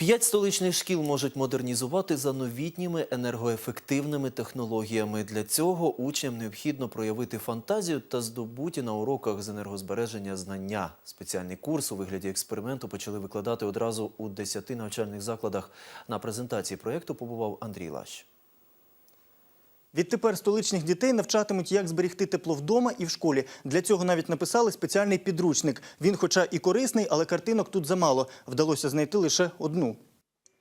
П'ять столичних шкіл можуть модернізувати за новітніми енергоефективними технологіями. Для цього учням необхідно проявити фантазію та здобуті на уроках з енергозбереження знання. Спеціальний курс у вигляді експерименту почали викладати одразу у 10 навчальних закладах. На презентації проєкту побував Андрій Лащ. Відтепер столичних дітей навчатимуть, як зберігти тепло вдома і в школі. Для цього навіть написали спеціальний підручник. Він, хоча і корисний, але картинок тут замало. Вдалося знайти лише одну.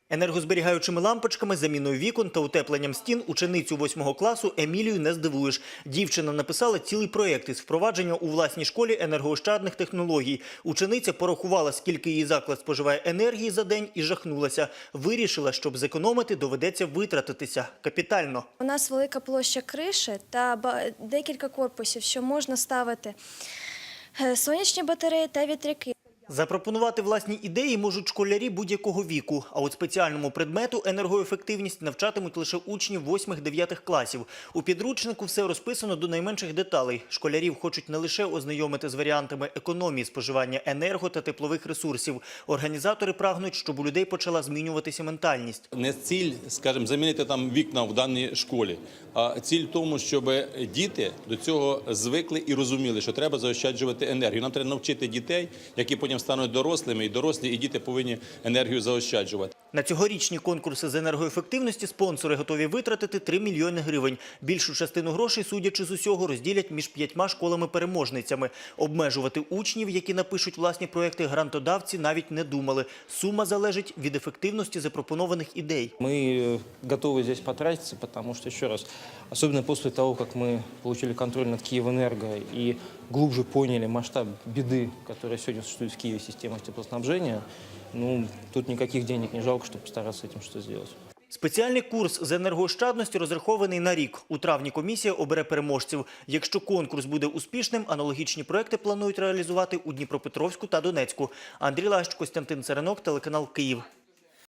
Енергозберігаючими лампочками, заміною вікон та утепленням стін ученицю восьмого класу Емілію не здивуєш. Дівчина написала цілий проєкт із впровадження у власній школі енергоощадних технологій. Учениця порахувала, скільки її заклад споживає енергії за день і жахнулася. Вирішила, щоб зекономити, доведеться витратитися капітально. У нас велика площа криші та декілька корпусів, що можна ставити е, сонячні батареї та вітряки. Запропонувати власні ідеї можуть школярі будь-якого віку. А от спеціальному предмету енергоефективність навчатимуть лише учнів 8-9 класів. У підручнику все розписано до найменших деталей. Школярів хочуть не лише ознайомити з варіантами економії споживання енерго та теплових ресурсів. Організатори прагнуть, щоб у людей почала змінюватися ментальність. Не ціль, скажімо, замінити там вікна в даній школі, а ціль в тому, щоб діти до цього звикли і розуміли, що треба заощаджувати енергію. Нам треба навчити дітей, які потім стануть дорослими, і дорослі, і діти повинні енергію заощаджувати. На цьогорічні конкурси з енергоефективності спонсори готові витратити 3 мільйони гривень. Більшу частину грошей, судячи з усього, розділять між п'ятьма школами-переможницями. Обмежувати учнів, які напишуть власні проекти, грантодавці навіть не думали. Сума залежить від ефективності запропонованих ідей. Мы э, готовы здесь потратиться, потому что, еще раз, особенно после того, как мы получили контроль над Киевэнерго и глубже поняли масштаб беды, которая сегодня существует в Киеве в системах теплоснабжения, ну, тут никаких денег не жалко, чтобы постараться с этим что. Спеціальний курс з енергоощадності розрахований на рік. У травні комісія обере переможців. Якщо конкурс буде успішним, аналогічні проекти планують реалізувати у Дніпропетровську та Донецьку. Андрій Лащ, Костянтин Царенок, телеканал Київ.